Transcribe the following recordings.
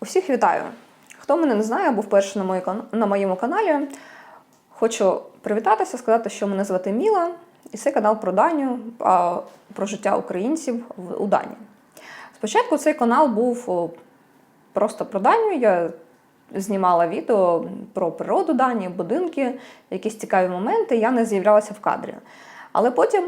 Усіх вітаю! Хто мене не знає або вперше на, моєму каналі, хочу привітатися, сказати, що мене звати Міла, і це канал про Данію, про життя українців у Данії. Спочатку цей канал був просто про Данію. Я знімала відео про природу Данії, будинки, якісь цікаві моменти. Я не з'являлася в кадрі. Але потім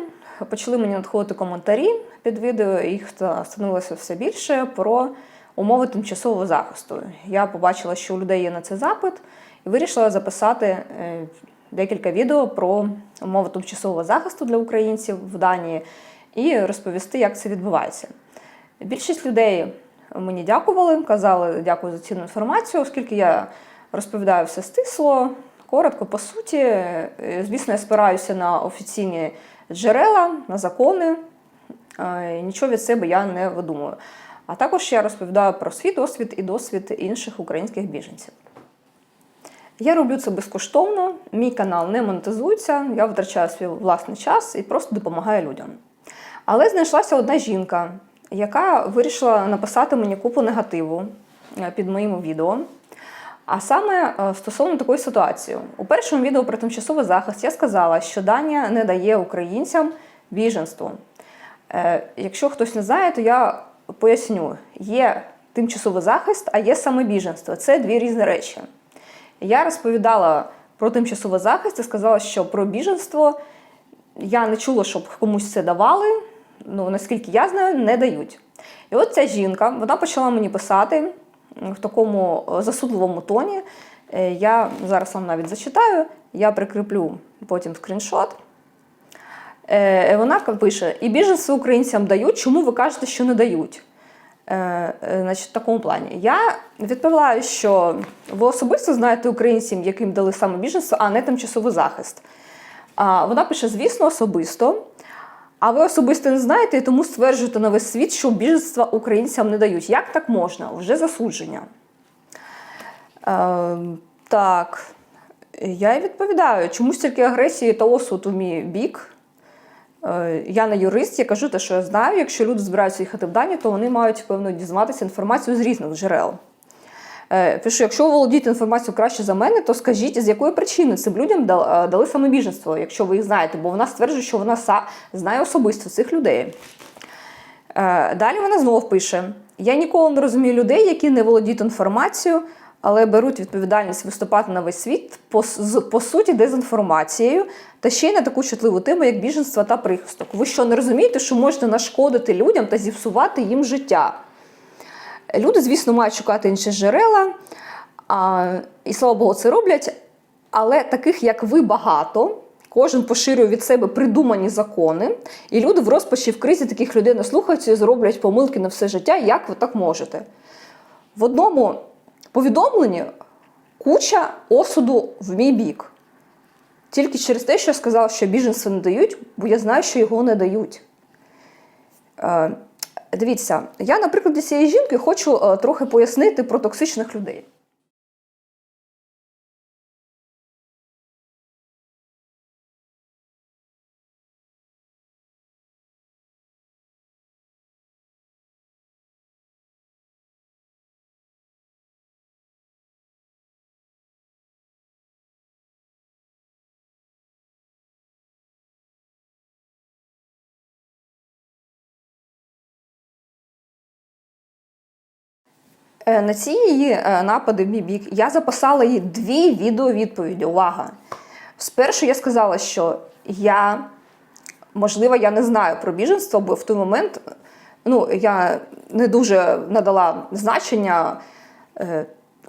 почали мені надходити коментарі під відео, їх ста- становилося все більше про умови тимчасового захисту. Я побачила, що у людей є на це запит, і вирішила записати е, декілька відео про умови тимчасового захисту для українців в Данії і розповісти, як це відбувається. Більшість людей мені дякували, казали дякую за цінну інформацію, оскільки я розповідаю все стисло, коротко, по суті. Е, Звісно, я спираюся на офіційні джерела, на закони. Е, Нічого від себе я не видумую. А також я розповідаю про свій досвід і досвід інших українських біженців. Я роблю це безкоштовно, мій канал не монетизується, я витрачаю свій власний час і просто допомагаю людям. Але знайшлася одна жінка, яка вирішила написати мені купу негативу е, під моїм відео. А саме е, стосовно такої ситуації, у першому відео про тимчасовий захист я сказала, що Данія не дає українцям біженство. Е, Якщо хтось не знає, то я поясню: є тимчасовий захист, а є саме біженство. Це дві різні речі. Я розповідала про тимчасовий захист і сказала, що про біженство я не чула, щоб комусь це давали. Ну, наскільки я знаю, не дають. І от ця жінка вона почала мені писати в такому е, засудливому тоні. Е, Я зараз вам навіть зачитаю, я прикріплю потім скріншот. Е, Вона пише: і біженство українцям дають, чому ви кажете, що не дають? Е, е, Значить, в такому плані. Я відповідаю, що ви особисто знаєте українців, яким дали саме біженство, а не тимчасовий захист. А вона пише: звісно, особисто. А ви особисто не знаєте і тому стверджуєте на весь світ, що біженства українцям не дають. Як так можна? Вже засудження. Е, так, я й відповідаю, чомусь тільки агресії та осуд у мій бік. Е, Я не юрист, я кажу те, що я знаю. Якщо люди збираються їхати в Данію, то вони мають певно дізнаватися інформацію з різних джерел. Е, Пишу, якщо ви володієте інформацією краще за мене, то скажіть, з якої причини цим людям е, дали саме біженство, якщо ви їх знаєте, бо вона стверджує, що вона знає особисто цих людей. Е, Далі вона знову пише: Я ніколи не розумію людей, які не володіють інформацією, але беруть відповідальність виступати на весь світ по, з по суті дезінформацією, та ще й на таку чутливу тему, як біженство та прихисток. Ви що не розумієте, що можете нашкодити людям та зіпсувати їм життя? Люди, звісно, мають шукати інші джерела, а, і слава Богу, це роблять. Але таких, як ви, багато. Кожен поширює від себе придумані закони, і люди в розпачі в кризі таких людей не слухаються і зроблять помилки на все життя. Як ви так можете? В одному повідомленні куча осуду в мій бік. Тільки через те, що я сказала, що біженство не дають, бо я знаю, що його не дають. Е, Дивіться, я, наприклад, для цієї жінки хочу е, трохи пояснити про токсичних людей. На ці її е, напади в мій бік я записала їй дві відеовідповіді. Увага! Спершу я сказала, що я, можливо, я не знаю про біженство, бо в той момент ну, я не дуже надала значення.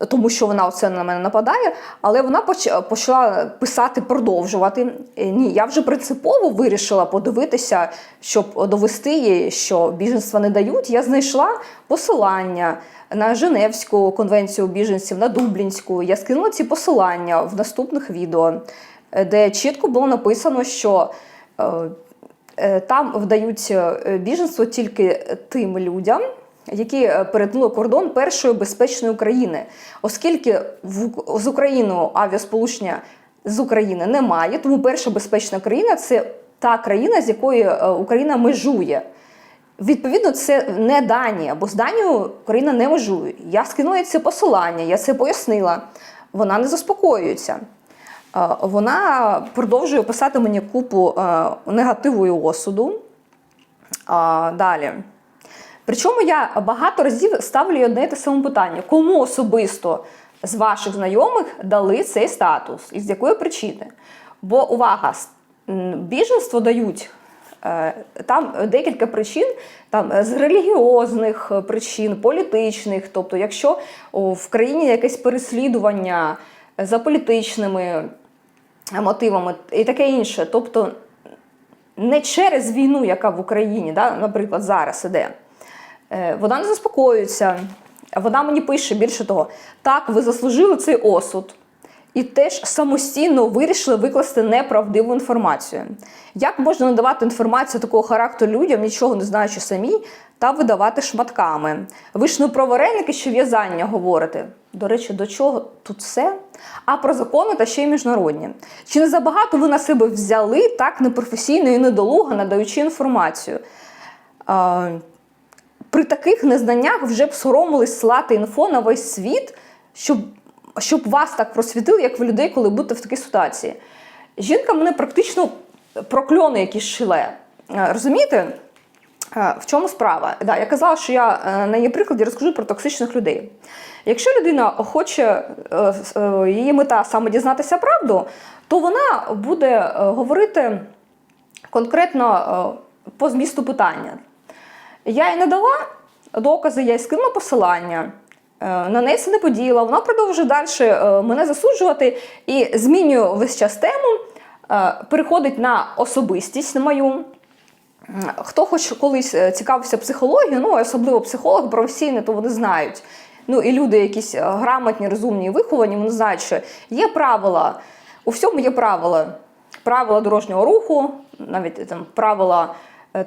Тому що вона оце на мене нападає, але вона почала писати, продовжувати. Е, Ні, я вже принципово вирішила подивитися, щоб довести їй, що біженства не дають. Я знайшла посилання на Женевську конвенцію біженців, на Дублінську. Я скинула ці посилання в наступних відео, е, де чітко було написано, що е, там вдають біженство тільки тим людям. Які е, перетнули кордон першої безпечної України, оскільки в, з Україною авіасполучення з України немає, тому перша безпечна країна це та країна, з якою е, Україна межує. Відповідно, це не Данія, бо з Данією Україна не межує. Я скинула це посилання, я це пояснила. Вона не заспокоюється. Е, Вона продовжує писати мені купу негативу і осуду. Далі. Причому я багато разів ставлю одне те саме питання: кому особисто з ваших знайомих дали цей статус і з якої причини? Бо увага, біженство дають. е, Там декілька причин, там е, з релігіозних е, причин, політичних. Тобто, якщо в країні якесь переслідування за політичними мотивами і таке інше. Тобто не через війну, яка в Україні, да, наприклад, зараз іде. Е, Вона не заспокоюється. Вона мені пише більше того, так, ви заслужили цей осуд. І теж самостійно вирішили викласти неправдиву інформацію. Як можна надавати інформацію такого характеру людям, нічого не знаючи самі, та видавати шматками? Ви ж не про вареники чи в'язання говорите. До речі, до чого тут все? А про закони та ще й міжнародні. Чи не забагато ви на себе взяли так непрофесійно і недолуго, надаючи інформацію? При таких незнаннях вже б соромились слати інфо на весь світ, щоб, щоб вас так просвітили, як ви людей, коли будете в такій ситуації. Жінка мене практично прокльони якісь шиле. Е, Розумієте? Е, В чому справа? Да, я казала, що я е, на її прикладі розкажу про токсичних людей. Якщо людина хоче, її мета саме дізнатися правду, то вона буде говорити конкретно по змісту питання. Я їй надала докази, я їй скинула посилання. е, На неї це не подіяла. Вона продовжує далі е, мене засуджувати і змінює весь час тему, е, переходить на особистість на мою. Хто хоч колись цікавився психологією, ну особливо психологи професійні, то вони знають. Ну і люди, якісь грамотні, розумні і виховані, вони знають, що є правила. У всьому є правила. Правила дорожнього руху, навіть там правила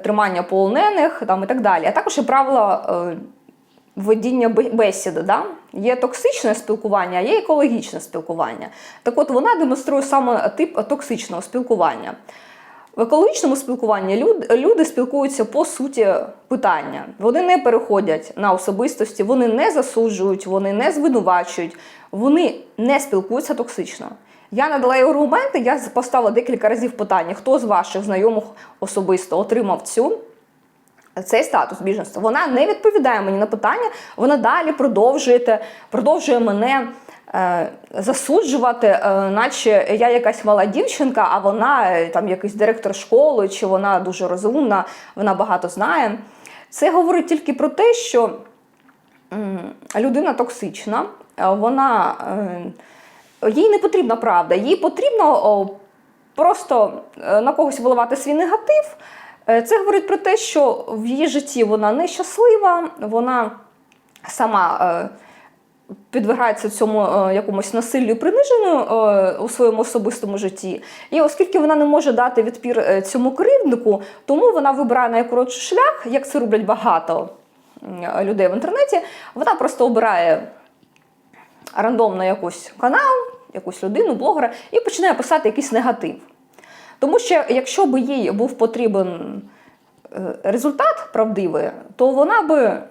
тримання полонених там, і так далі. А також є правила е, ведіння бесіди. Да? Є токсичне спілкування, а є екологічне спілкування. Так от вона демонструє саме тип токсичного спілкування. В екологічному спілкуванні люд- люди спілкуються по суті питання. Вони не переходять на особистості, вони не засуджують, вони не звинувачують, вони не спілкуються токсично. Я надала їй аргументи, я поставила декілька разів питання, хто з ваших знайомих особисто отримав цю цей статус біженства. Вона не відповідає мені на питання, вона далі продовжує, продовжує мене е, засуджувати, е, наче я якась мала дівчинка, а вона е, там якийсь директор школи, чи вона дуже розумна, вона багато знає. Це говорить тільки про те, що м, людина токсична, е, вона. Е, їй не потрібна правда, їй потрібно просто е, на когось виливати свій негатив. Е, Це говорить про те, що в її житті вона нещаслива, вона сама е, підвергається цьому якомусь насиллю і приниженню у своєму особистому житті. І оскільки вона не може дати відпір цьому кривднику, тому вона вибирає найкоротший шлях, як це роблять багато людей в інтернеті. Вона просто обирає рандомно якийсь канал, якусь людину, блогера, і починає писати якийсь негатив. Тому що якщо б їй був потрібен е, результат правдивий, то вона би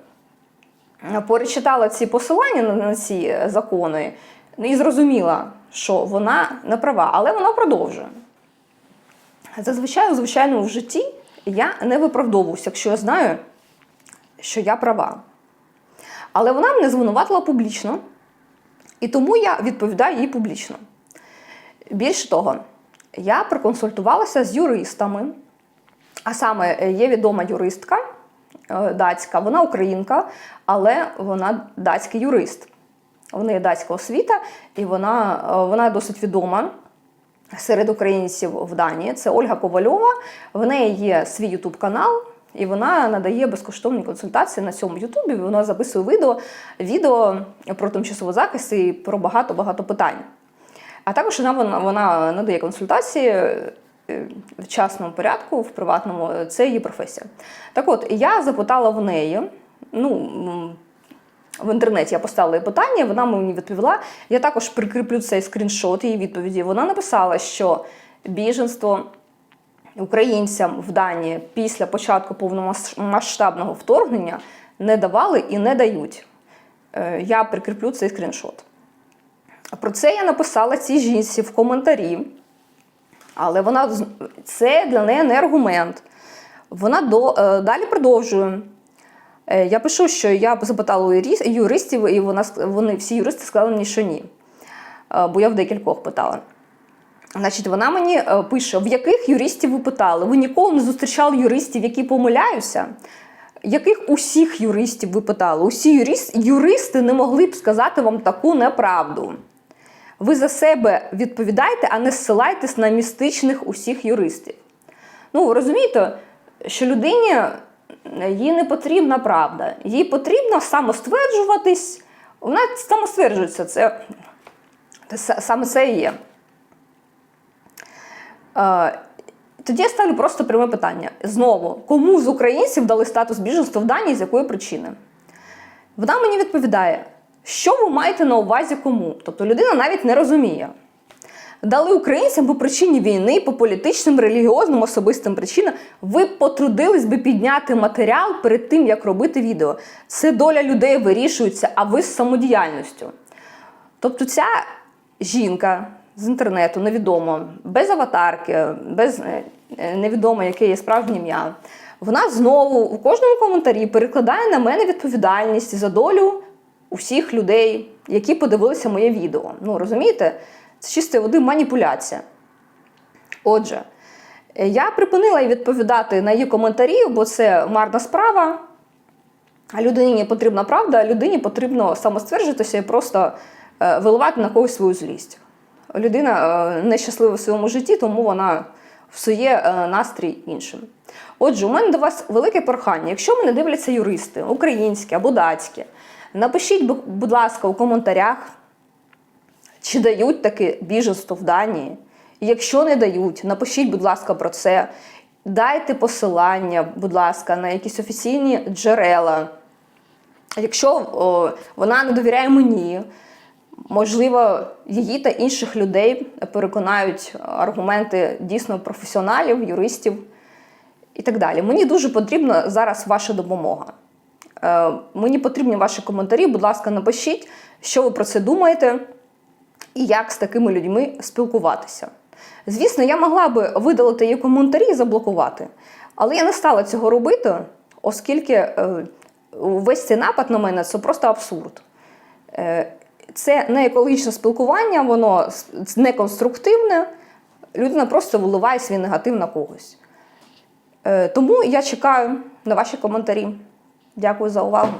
перечитала ці посилання на, ці закони і зрозуміла, що вона не права, але вона продовжує. Зазвичай у звичайному житті я не виправдовуюся, якщо я знаю, що я права. Але вона мене звинуватила публічно, і тому я відповідаю їй публічно. Більше того, я проконсультувалася з юристами, а саме е, є відома юристка е, датська, вона українка, але вона датський юрист. В неї датська освіта, і вона, е, вона досить відома серед українців в Данії. Це Ольга Ковальова. В неї є свій ютуб канал. І вона надає безкоштовні консультації на цьому Ютубі. Вона записує відео, відео про тимчасовий захист і про багато-багато питань. А також вона, вона, вона надає консультації е, в частному порядку, в приватному, це її професія. Так от, я запитала в неї, ну, в інтернеті я поставила їй питання, вона мені відповіла. Я також прикріплю цей скріншот її відповіді. Вона написала, що біженство українцям в Данії після початку повномасштабного вторгнення не давали і не дають. Е, Я прикріплю цей скріншот. Про це я написала цій жінці в коментарі, але вона це для неї не аргумент. Вона до, е, далі продовжує. Е, Я пишу, що я запитала юристів, і вона, вони всі юристи сказали мені, що ні. Бо я в декількох питала. Значить, вона мені е, пише: в яких юристів ви питали? Ви ніколи не зустрічали юристів, які помиляються? Яких усіх юристів ви питали? Усі юрис- юристи не могли б сказати вам таку неправду. Ви за себе відповідайте, а не ссилайтесь на містичних усіх юристів. Ну, розумієте, що людині е, їй не потрібна правда. Їй потрібно самостверджуватись. Вона самостверджується. Це саме це і є. Тоді я ставлю просто пряме питання. Знову, кому з українців дали статус біженства в Данії, з якої причини? Вона мені відповідає, що ви маєте на увазі кому? Тобто людина навіть не розуміє. Дали українцям по причині війни, по політичним, релігіозним, особистим причинам. Ви потрудились би підняти матеріал перед тим, як робити відео. Це доля людей вирішується, а ви з самодіяльністю. Тобто ця жінка з інтернету, невідомо, без аватарки, без е, е, невідомо, яке є справжнє ім'я, вона знову у кожному коментарі перекладає на мене відповідальність за долю усіх людей, які подивилися моє відео. Ну, розумієте? Це чистої води маніпуляція. Отже, е, я припинила їй відповідати на її коментарі, бо це марна справа. А людині потрібна правда, а людині потрібно самостверджуватися і просто виливати на когось свою злість. Людина е, нещаслива в своєму житті, тому вона всує е, настрій іншим. Отже, у мене до вас велике прохання. Якщо мене дивляться юристи, українські або датські, напишіть, будь ласка, у коментарях, чи дають таке біженство в Данії. Якщо не дають, напишіть, будь ласка, про це. Дайте посилання, будь ласка, на якісь офіційні джерела. Якщо о, вона не довіряє мені, можливо, її та інших людей переконають аргументи дійсно професіоналів, юристів і так далі. Мені дуже потрібна зараз ваша допомога. Е, мені потрібні ваші коментарі. Будь ласка, напишіть, що ви про це думаєте і як з такими людьми спілкуватися. Звісно, я могла би видалити її коментарі і заблокувати, але я не стала цього робити, оскільки е, весь цей напад на мене це просто абсурд. Це не екологічне спілкування, воно не конструктивне, Людина просто виливає свій негатив на когось. Е, Тому я чекаю на ваші коментарі. Дякую за увагу.